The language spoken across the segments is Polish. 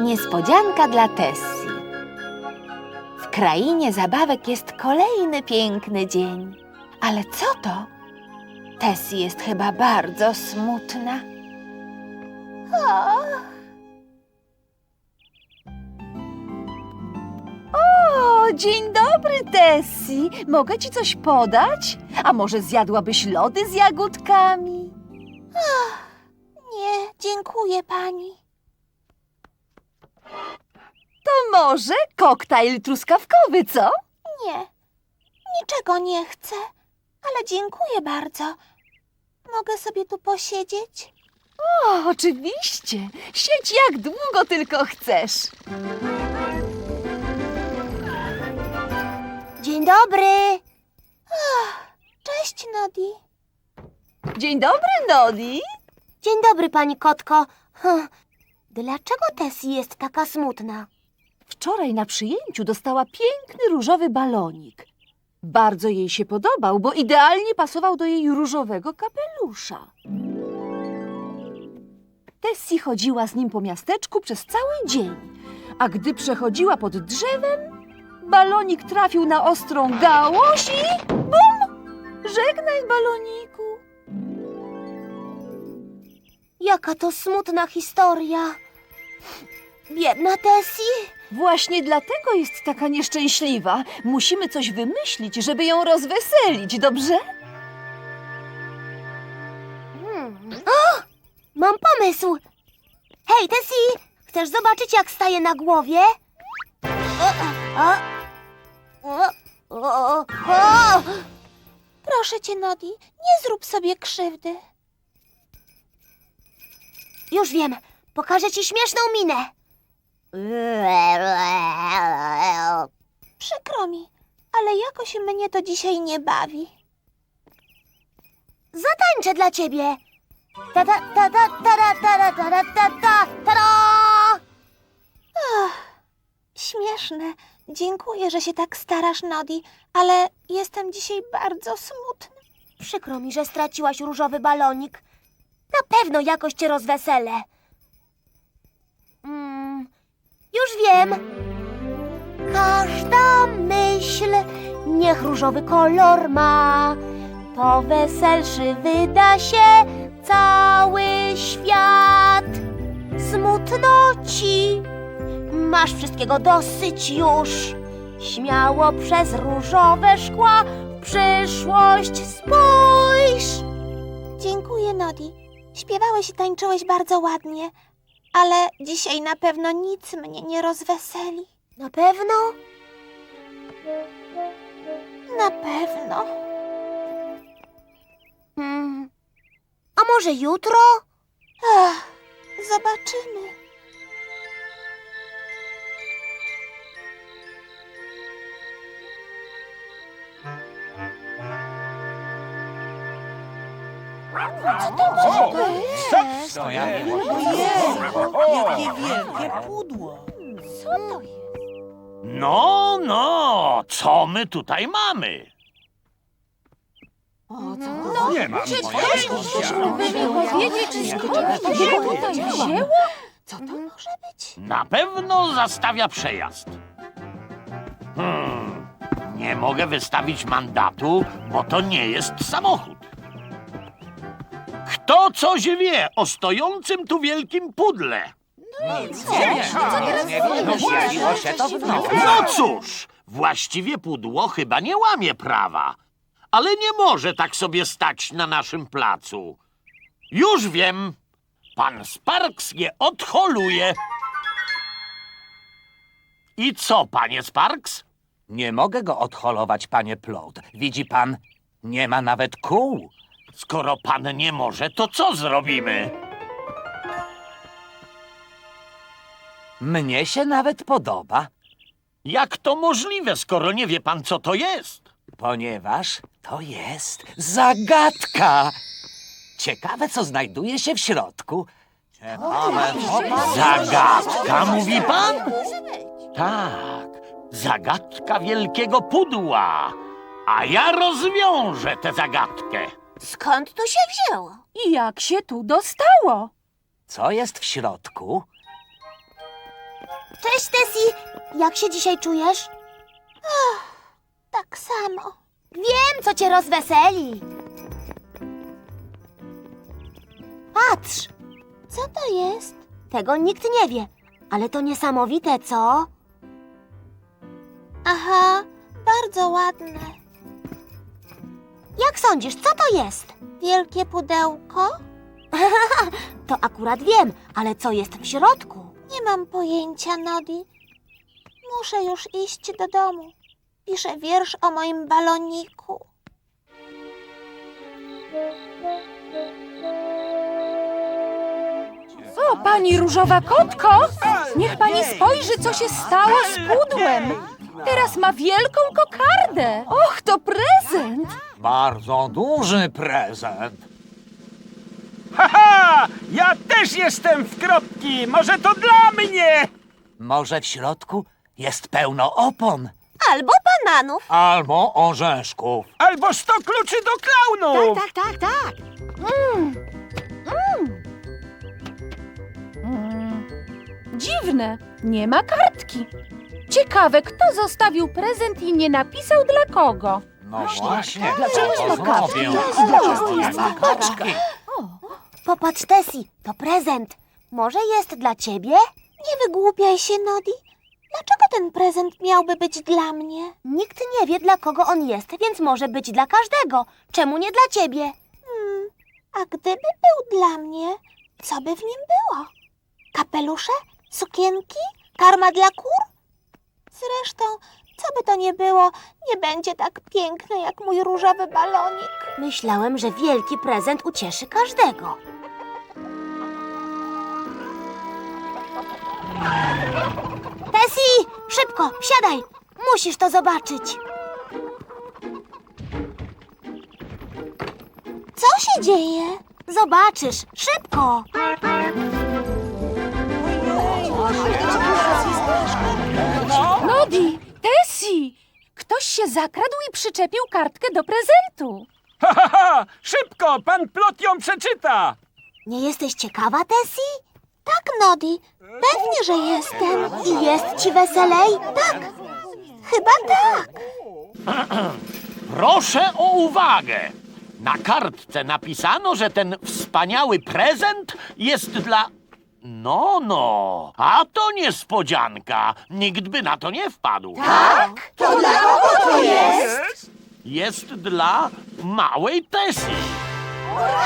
Niespodzianka dla Tessie. W krainie zabawek jest kolejny piękny dzień. Ale co to? Tessie jest chyba bardzo smutna. O, dzień dobry, Tessie. Mogę ci coś podać? A może zjadłabyś lody z jagódkami? nie, dziękuję pani. To może koktajl truskawkowy, co? Nie, niczego nie chcę, ale dziękuję bardzo. Mogę sobie tu posiedzieć? O, oczywiście. Siedź jak długo tylko chcesz. Dzień dobry. Cześć, Nodi. Dzień dobry, Nodi. Dzień dobry, pani kotko. Hm. Dlaczego Tessie jest taka smutna? Wczoraj na przyjęciu dostała piękny różowy balonik. Bardzo jej się podobał, bo idealnie pasował do jej różowego kapelusza. Tessie chodziła z nim po miasteczku przez cały dzień, a gdy przechodziła pod drzewem, balonik trafił na ostrą gałąź i bum! Żegnaj, baloniku. Jaka to smutna historia. Biedna Tessie. Właśnie dlatego jest taka nieszczęśliwa. Musimy coś wymyślić, żeby ją rozweselić, dobrze? O! Mam pomysł. Hej, Tessie, chcesz zobaczyć, jak staje na głowie? O, o, o, o, o, o. Proszę cię, Nodi, nie zrób sobie krzywdy. Już wiem, pokażę ci śmieszną minę. Przykro mi, ale jakoś mnie to dzisiaj nie bawi. Zatańczę dla ciebie. Ta ta ta ta ta ta ta ta ta ta ta Śmieszne. Dziękuję, że się tak starasz, Nodi, ale jestem dzisiaj bardzo smutna. Przykro mi, że straciłaś różowy balonik. Na pewno jakoś cię rozweselę. Już wiem. Każda myśl niech różowy kolor ma. To weselszy wyda się cały świat. Smutno ci, masz wszystkiego dosyć już. Śmiało przez różowe szkła w przyszłość spójrz. Dziękuję, Nodi. Śpiewałeś i tańczyłeś bardzo ładnie, ale dzisiaj na pewno nic mnie nie rozweseli. Na pewno? Na pewno. Hmm. A może jutro? Ach, zobaczymy. To ja nie Jakie wielkie pudło! Co to jest? No, no, co my tutaj mamy? Nie mam powiedzieć, skąd to się tutaj wzięło? Co to może być? Na pewno zastawia przejazd. Hmm, nie mogę wystawić mandatu, bo to nie jest samochód. Kto coś wie o stojącym tu wielkim pudle? Pojawiło się to w nocy. No cóż, właściwie pudło chyba nie łamie prawa, ale nie może tak sobie stać na naszym placu. Już wiem, pan Sparks je odholuje. I co, panie Sparks? Nie mogę go odholować, panie Plot. Widzi pan, nie ma nawet kół. Skoro pan nie może, to co zrobimy? Mnie się nawet podoba, Jak to możliwe, skoro nie wie pan, co to jest? ponieważ to jest zagadka. Ciekawe, co znajduje się w środku. Ciekawe, Zagadka, mówi pan? Tak, zagadka wielkiego pudła. A ja rozwiążę tę zagadkę. Skąd to się wzięło? I jak się tu dostało? Co jest w środku? Cześć, Tessie! Jak się dzisiaj czujesz? Tak samo. Wiem, co cię rozweseli. Patrz, Co to jest? tego nikt nie wie, ale to niesamowite, co? Aha, bardzo ładne. Jak sądzisz, co to jest? Wielkie pudełko? To akurat wiem, ale co jest w środku? Nie mam pojęcia, Nodi. Muszę już iść do domu. Piszę wiersz o moim baloniku. O, pani różowa kotko! Niech pani spojrzy, co się stało z pudłem. Teraz ma wielką kokardę. Och, to prezent! Bardzo duży prezent. Haha! Ja też jestem w kropki! Może to dla mnie! Może w środku jest pełno opon Albo bananów. albo orzeszków. Albo sto kluczy do klaunów! tak, tak, tak. Mm, dziwne, nie ma kartki. Ciekawe, kto zostawił prezent i nie napisał dla kogo. No właśnie, Dlaczego jest zrobię? Dlaczego jest Nie ma taka? kaczki. Popatrz, Tessie, to prezent. Może jest dla ciebie? Nie wygłupiaj się, Nodi. Dlaczego ten prezent miałby być dla mnie? Nikt nie wie, dla kogo on jest, więc może być dla każdego. Czemu nie dla ciebie? Hmm, a gdyby był dla mnie, co by w nim było? Kapelusze? Sukienki? Karma dla kur? Zresztą, co by to nie było, nie będzie tak piękne jak mój różowy balonik. Myślałem, że wielki prezent ucieszy każdego. Tessie, szybko, wsiadaj! Musisz to zobaczyć. Co się dzieje? Zobaczysz, szybko! Tessie! Ktoś się zakradł i przyczepił kartkę do prezentu. Ha, ha, ha! Szybko! Pan Plot ją przeczyta! Nie jesteś ciekawa, Tessie? Tak, Nodi, pewnie, że jestem. I jest ci weselej? Tak, chyba tak. Proszę o uwagę. Na kartce napisano, że ten wspaniały prezent jest dla. No, no, a to niespodzianka. Nikt by na to nie wpadł. Tak? To dla kogo to jest? Jest dla małej Tessie.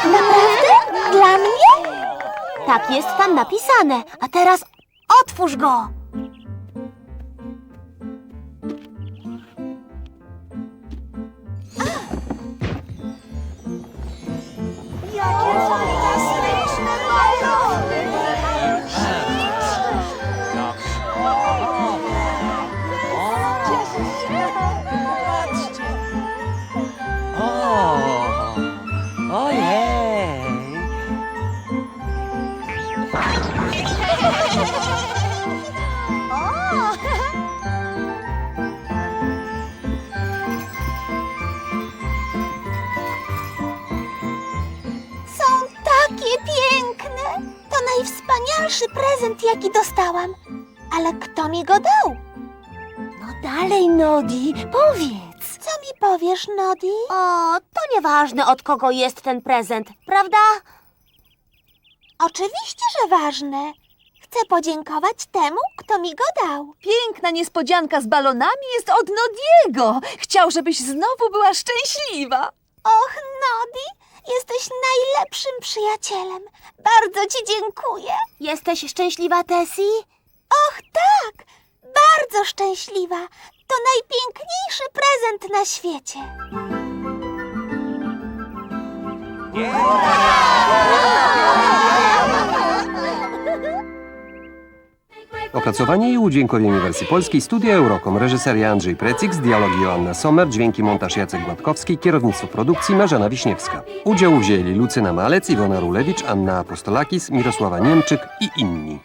Naprawdę? Dla mnie? Tak jest tam napisane. A teraz otwórz go. Są takie piękne. To najwspanialszy prezent, jaki dostałam. Ale kto mi go dał? No dalej, Nodi, powiedz. Co mi powiesz, Nodi? O, to nieważne od kogo jest ten prezent, prawda? Oczywiście, że ważne. Chcę podziękować temu, kto mi go dał. Piękna niespodzianka z balonami jest od Nodiego. Chciał, żebyś znowu była szczęśliwa. Och, Nodi, jesteś najlepszym przyjacielem. Bardzo ci dziękuję. Jesteś szczęśliwa, Tessie? Och, tak, bardzo szczęśliwa. To najpiękniejszy prezent na świecie. Opracowanie i udźwiękowienie wersji polskiej Studia Eurocom. Reżyseria Andrzej Precik, dialogi Joanna Sommer, dźwięki montaż Jacek Gładkowski, kierownictwo produkcji Marzena Wiśniewska. Udział wzięli Lucyna Malec, Iwona Rulewicz, Anna Apostolakis, Mirosława Niemczyk i inni.